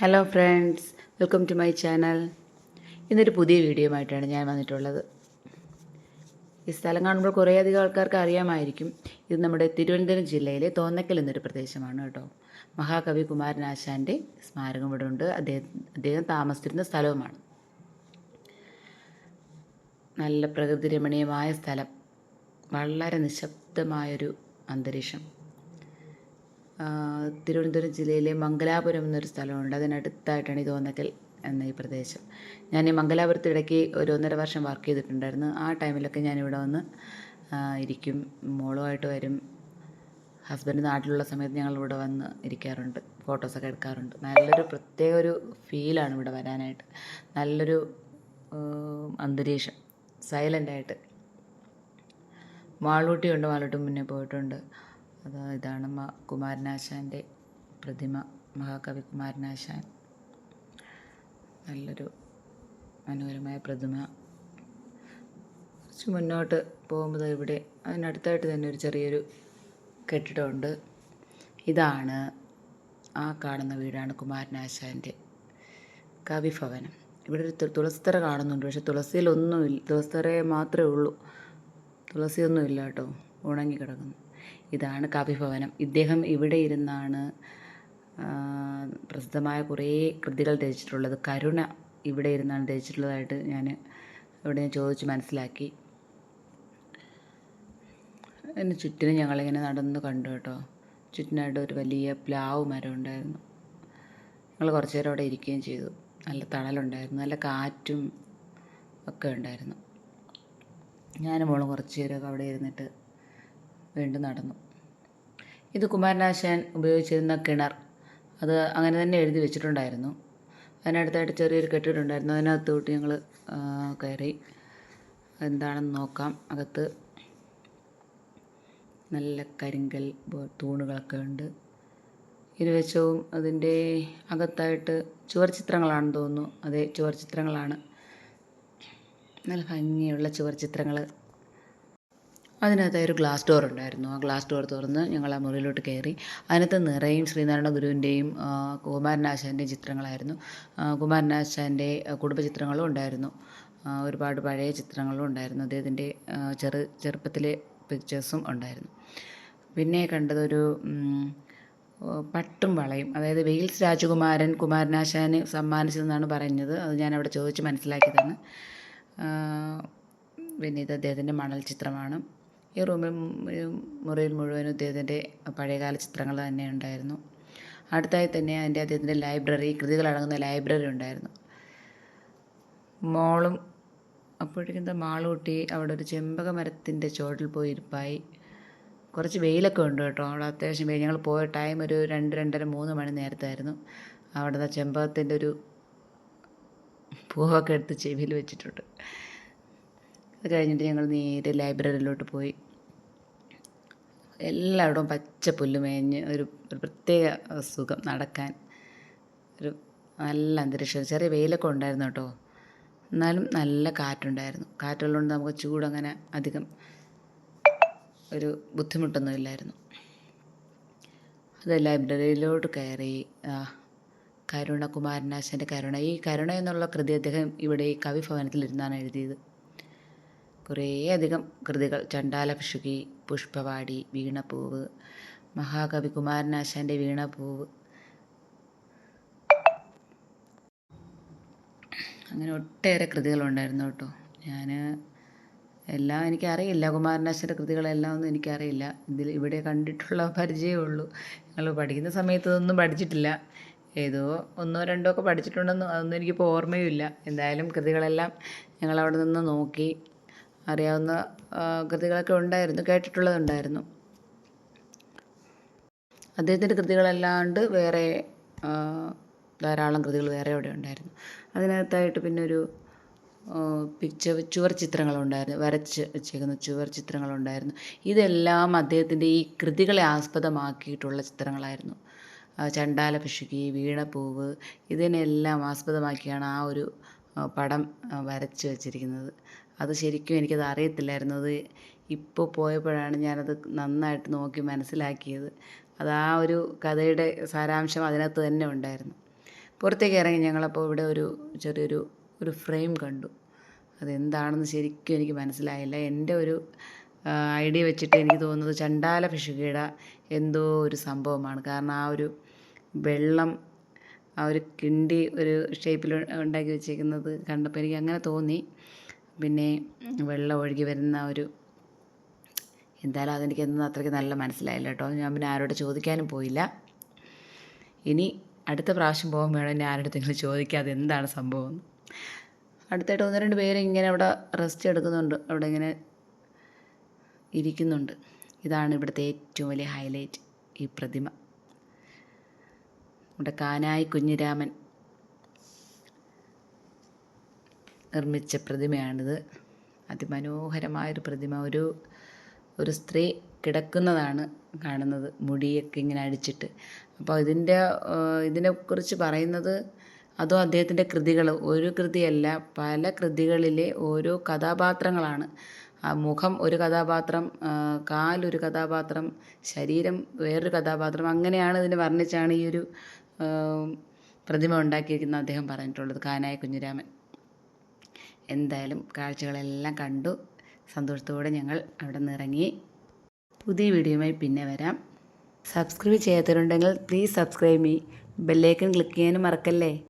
Hello friends welcome to my channel ഇന്നൊരു പുതിയ video ആയിട്ടാണ് ഞാൻ വന്നിട്ടുള്ളത്. ഈ സ്ഥലം കാണുമ്പോൾ കുറേയധികം ആൾക്കാർക്ക് അറിയാമായിരിക്കും. ഇത് നമ്മുടെ തിരുവനന്തപുരം ജില്ലയിലെ തോന്നക്കൽ എന്നൊരു പ്രദേശമാണ് കേട്ടോ. മഹാകവി കുമാരനാശാന്റെ സ്മാരകം ഇവിടെ ഉണ്ട്. അദ്ദേഹം അദ്ദേഹം താമസിച്ചിരുന്ന സ്ഥലവുമാണ്. നല്ല പ്രകൃതി രമണീയമായ സ്ഥലം. വളരെ നിശബ്ദമായൊരു അന്തരീക്ഷം. തിരുവനന്തപുരം ജില്ലയിലെ മംഗലാപുരം എന്നൊരു സ്ഥലമുണ്ട്. അതിനടുത്തായിട്ടാണ് ഈ തോന്നക്കൽ എന്ന ഈ പ്രദേശം. ഞാൻ ഈ മംഗലാപുരത്ത് ഇടയ്ക്ക് ഒരു ഒന്നര വർഷം വർക്ക് ചെയ്തിട്ടുണ്ടായിരുന്നു. ആ ടൈമിലൊക്കെ ഞാനിവിടെ വന്ന് ഇരിക്കും. മോളുമായിട്ട് വരും. ഹസ്ബൻഡ് നാട്ടിലുള്ള സമയത്ത് ഞങ്ങൾ ഇവിടെ വന്ന് ഇരിക്കാറുണ്ട്. ഫോട്ടോസൊക്കെ എടുക്കാറുണ്ട്. നല്ലൊരു പ്രത്യേക ഒരു ഫീലാണ് ഇവിടെ വരാനായിട്ട്. നല്ലൊരു അന്തരീക്ഷം. സൈലന്റായിട്ട്. മാളൂട്ടിയുണ്ട് മാളൂട്ടി മുന്നേ പോയിട്ടുണ്ട്. അത് ഇതാണ് കുമാരനാശാന്റെ പ്രതിമ മഹാകവി കുമാരനാശാൻ. നല്ലൊരു മനോഹരമായ പ്രതിമ. കുറച്ച് മുന്നോട്ട് പോകുമ്പോൾ ഇവിടെ അതിനടുത്തായിട്ട് തന്നെ ഒരു ചെറിയൊരു കെട്ടിടമുണ്ട്. ഇതാണ് ആ കാണുന്ന വീടാണ് കുമാരനാശാന്റെ കവിഭവനം. ഇവിടെ ഒരു തുളസിത്തറ കാണുന്നുണ്ട്. പക്ഷെ തുളസിയിലൊന്നുമില്ല തുളസിത്തറയെ മാത്രമേ ഉള്ളൂ. തുളസിയൊന്നുമില്ല കേട്ടോ ഉണങ്ങി കിടക്കുന്നു ഇതാണ് കവിഭവനം ഇദ്ദേഹം ഇവിടെ ഇരുന്നാണ് പ്രസിദ്ധമായ കുറേ കൃതികൾ രചിച്ചിട്ടുള്ളത്. കരുണ ഇവിടെ ഇരുന്നാണ് രചിച്ചിട്ടുള്ളതായിട്ട് ഞാൻ ഇവിടെ ഞാൻ ചോദിച്ച് മനസ്സിലാക്കി. അതിന് ചുറ്റിനും ഞങ്ങളിങ്ങനെ നടന്ന് കണ്ടു കേട്ടോ. ചുറ്റിനായിട്ട് ഒരു വലിയ പ്ലാവ് മരം ഉണ്ടായിരുന്നു. ഞങ്ങൾ കുറച്ച് നേരം അവിടെ ഇരിക്കുകയും ചെയ്തു. നല്ല തണലുണ്ടായിരുന്നു നല്ല കാറ്റും ഒക്കെ ഉണ്ടായിരുന്നു. ഞാനും മോളും കുറച്ച് നേരമൊക്കെ അവിടെ ഇരുന്നിട്ട് വീണ്ടും നടന്നു. ഇത് കുമാരനാശാൻ ഉപയോഗിച്ചിരുന്ന കിണർ. അത് അങ്ങനെ തന്നെ എഴുതി വെച്ചിട്ടുണ്ടായിരുന്നു. അതിനടുത്തായിട്ട് ചെറിയൊരു കെട്ടിടമുണ്ടായിരുന്നു അതിനകത്തോട്ട് ഞങ്ങൾ കയറി. എന്താണെന്ന് നോക്കാം. അകത്ത് നല്ല കരിങ്കൽ തൂണുകളൊക്കെ ഉണ്ട്. ഇരുവശവും അതിന്റെ അകത്തായിട്ട് ചുവർ ചിത്രങ്ങളാണെന്ന് തോന്നുന്നു. അതെ ചുവർ ചിത്രങ്ങളാണ്. നല്ല ഭംഗിയുള്ള ചുവർ ചിത്രങ്ങൾ അതിനകത്ത് ഒരു ഗ്ലാസ് ഡോർ ഉണ്ടായിരുന്നു. ആ ഗ്ലാസ് ഡോർ തുറന്ന് ഞങ്ങൾ ആ മുറിയിലോട്ട് കയറി. അതിനകത്ത് നിറയും ശ്രീനാരായണ ഗുരുവിന്റെയും കുമാരനാശാന്റെയും ചിത്രങ്ങളായിരുന്നു. കുമാരനാശാന്റെ കുടുംബചിത്രങ്ങളും കുടുംബ ചിത്രങ്ങളും ഉണ്ടായിരുന്നു. ഒരുപാട് പഴയ ചിത്രങ്ങളും ഉണ്ടായിരുന്നു. അദ്ദേഹത്തിന്റെ ചെറു ചെറുപ്പത്തിലെ പിക്ചേഴ്സും ഉണ്ടായിരുന്നു. പിന്നെ കണ്ടതൊരു പട്ടും വളയും. അതായത് വെയിൽസ് രാജകുമാരൻ കുമാരനാശാന് സമ്മാനിച്ചതെന്നാണ് പറഞ്ഞത് അത് ഞാൻ അവിടെ ചോദിച്ച് മനസ്സിലാക്കിയതാണ്. പിന്നെ ഇത് അദ്ദേഹത്തിന്റെ മണൽ ചിത്രമാണ്. ഈ റൂമിൽ മുറിയിൽ മുഴുവനും അദ്ദേഹത്തിന്റെ പഴയകാല ചിത്രങ്ങൾ തന്നെ ഉണ്ടായിരുന്നു. അടുത്തായി തന്നെ അതിന്റെ അദ്ദേഹത്തിന്റെ ലൈബ്രറി കൃതികളടങ്ങുന്ന ലൈബ്രറി ഉണ്ടായിരുന്നു. മോളും അപ്പോഴേക്കും മാളൂട്ടി അവിടെ ഒരു ചെമ്പക മരത്തിന്റെ ചുവട്ടിൽ പോയി ഇരിപ്പായി. കുറച്ച് വെയിലൊക്കെ ഉണ്ട് കേട്ടോ. അവിടെ അത്യാവശ്യം വെയിൽ. ഞങ്ങൾ പോയ ടൈം ഒരു രണ്ട് രണ്ടര മൂന്ന് മണി നേരത്തായിരുന്നു. അവിടെ ചെമ്പകത്തിന്റെ ഒരു പൂവൊക്കെ എടുത്ത് ചെവിയിൽ വെച്ചിട്ടുണ്ട്. അത് കഴിഞ്ഞിട്ട് ഞങ്ങൾ നേരെ ലൈബ്രറിയിലോട്ട് പോയി. എല്ലായിടവും പച്ച പുല്ല് മേഞ്ഞ് ഒരു ഒരു പ്രത്യേക സുഖം നടക്കാൻ. ഒരു നല്ല അന്തരീക്ഷം. ചെറിയ വെയിലൊക്കെ ഉണ്ടായിരുന്നു കേട്ടോ. എന്നാലും നല്ല കാറ്റുണ്ടായിരുന്നു. കാറ്റുള്ളതുകൊണ്ട് നമുക്ക് ചൂടങ്ങനെ അധികം ഒരു ബുദ്ധിമുട്ടൊന്നും ഇല്ലായിരുന്നു. അത് ലൈബ്രറിയിലോട്ട് കയറി കരുണ കുമാരനാശന്റെ കരുണ. ഈ കരുണ എന്നുള്ള കൃതി അദ്ദേഹം ഇവിടെ ഈ കവിഭവനത്തിലിരുന്നാണ് എഴുതിയത്. കുറേയധികം കൃതികൾ. ചണ്ടാല പിശുകി പുഷ്പവാടി വീണപ്പൂവ് മഹാകവി കുമാരനാശാന്റെ വീണപ്പൂവ് അങ്ങനെ ഒട്ടേറെ കൃതികളുണ്ടായിരുന്നു കേട്ടോ. ഞാൻ എല്ലാം എനിക്കറിയില്ല. കുമാരനാശന്റെ കൃതികളെല്ലാം ഒന്നും എനിക്കറിയില്ല. ഇതിൽ ഇവിടെ കണ്ടിട്ടുള്ള പരിചയമേ ഉള്ളൂ. ഞങ്ങൾ പഠിക്കുന്ന സമയത്ത് ഇതൊന്നും പഠിച്ചിട്ടില്ല. ഏതോ ഒന്നോ രണ്ടോ ഒക്കെ പഠിച്ചിട്ടുണ്ടെന്ന് അതൊന്നും എനിക്കിപ്പോൾ ഓർമ്മയുമില്ല. എന്തായാലും കൃതികളെല്ലാം ഞങ്ങൾ അവിടെ നിന്ന് നോക്കി. അറിയാവുന്ന കൃതികളൊക്കെ ഉണ്ടായിരുന്നു കേട്ടിട്ടുള്ളതുണ്ടായിരുന്നു. അദ്ദേഹത്തിന്റെ കൃതികളല്ലാണ്ട് വേറെ ധാരാളം കൃതികൾ വേറെ അവിടെ ഉണ്ടായിരുന്നു. അതിനകത്തായിട്ട് പിന്നെ ഒരു പിക്ചർ ചുവർ ചിത്രങ്ങളുണ്ടായിരുന്നു വരച്ച് വെച്ചേക്കുന്ന ചുവർ ചിത്രങ്ങളുണ്ടായിരുന്നു. ഇതെല്ലാം അദ്ദേഹത്തിന്റെ ഈ കൃതികളെ ആസ്പദമാക്കിയിട്ടുള്ള ചിത്രങ്ങളായിരുന്നു. ചണ്ടാല പിശുകി വീണപ്പൂവ് ഇതിനെല്ലാം ആസ്പദമാക്കിയാണ് ആ ഒരു പടം വരച്ച് വെച്ചിരിക്കുന്നത്. അത് ശരിക്കും എനിക്കത് അറിയത്തില്ലായിരുന്നു. അത് ഇപ്പോൾ പോയപ്പോഴാണ് ഞാനത് നന്നായിട്ട് നോക്കി മനസ്സിലാക്കിയത്. അത് ആ ഒരു കഥയുടെ സാരാംശം അതിനകത്ത് തന്നെ ഉണ്ടായിരുന്നു. പുറത്തേക്ക് ഇറങ്ങി ഞങ്ങളപ്പോൾ ഇവിടെ ഒരു ചെറിയൊരു ഒരു ഫ്രെയിം കണ്ടു. അതെന്താണെന്ന് ശരിക്കും എനിക്ക് മനസ്സിലായില്ല. എന്റെ ഒരു ഐഡിയ വെച്ചിട്ട് എനിക്ക് തോന്നുന്നത് ചണ്ടാല ഫിഷുകയുടെ എന്തോ ഒരു സംഭവമാണ്. കാരണം ആ ഒരു വെള്ളം ആ ഒരു കിണ്ടി ഒരു ഷേപ്പിൽ ഉണ്ടാക്കി വെച്ചേക്കുന്നത് കണ്ടപ്പോൾ എനിക്ക് അങ്ങനെ തോന്നി. പിന്നെ വെള്ളം ഒഴുകി വരുന്ന ഒരു എന്തായാലും അതെനിക്ക് എന്നും അത്രയ്ക്ക് നല്ല മനസ്സിലായില്ല കേട്ടോ. ഞാൻ പിന്നെ ആരോട് ചോദിക്കാനും പോയില്ല. ഇനി അടുത്ത പ്രാവശ്യം പോകാൻ വേണം ഞാൻ നിങ്ങൾ ചോദിക്കാതെ അതെന്താണ് സംഭവം അടുത്തായിട്ട് ഒന്ന് രണ്ട് പേര് ഇങ്ങനെ അവിടെ റെസ്റ്റ് എടുക്കുന്നുണ്ട്. അവിടെ ഇങ്ങനെ ഇരിക്കുന്നുണ്ട്. ഇതാണ് ഇവിടുത്തെ ഏറ്റവും വലിയ ഹൈലൈറ്റ് ഈ പ്രതിമ. നമ്മുടെ കാനായി കുഞ്ഞിരാമൻ നിർമ്മിച്ച പ്രതിമയാണിത്. അതിമനോഹരമായൊരു പ്രതിമ. ഒരു ഒരു സ്ത്രീ കിടക്കുന്നതാണ് കാണുന്നത്. മുടിയൊക്കെ ഇങ്ങനെ അടിച്ചിട്ട്. അപ്പോൾ ഇതിന്റെ ഇതിനെക്കുറിച്ച് പറയുന്നത് അതോ അദ്ദേഹത്തിന്റെ കൃതികൾ? ഒരു കൃതിയല്ല പല കൃതികളിലെ ഓരോ കഥാപാത്രങ്ങളാണ്. മുഖം ഒരു കഥാപാത്രം കാലൊരു കഥാപാത്രം ശരീരം വേറൊരു കഥാപാത്രം. അങ്ങനെയാണ് ഇതിനെ വർണിച്ചാണ് ഈ ഒരു പ്രതിമ ഉണ്ടാക്കിയിരിക്കുന്നത് അദ്ദേഹം പറഞ്ഞിട്ടുള്ളത് കാനായ കുഞ്ഞിരാമൻ. എന്തായാലും കാഴ്ചകളെല്ലാം കണ്ടു. സന്തോഷത്തോടെ ഞങ്ങൾ അവിടെ നിന്ന് പുതിയ വീഡിയോയുമായി പിന്നെ വരാം. സബ്സ്ക്രൈബ് ചെയ്യാത്തവരുണ്ടെങ്കിൽ please subscribe me bell icon click ചെയ്യാനും മറക്കല്ലേ?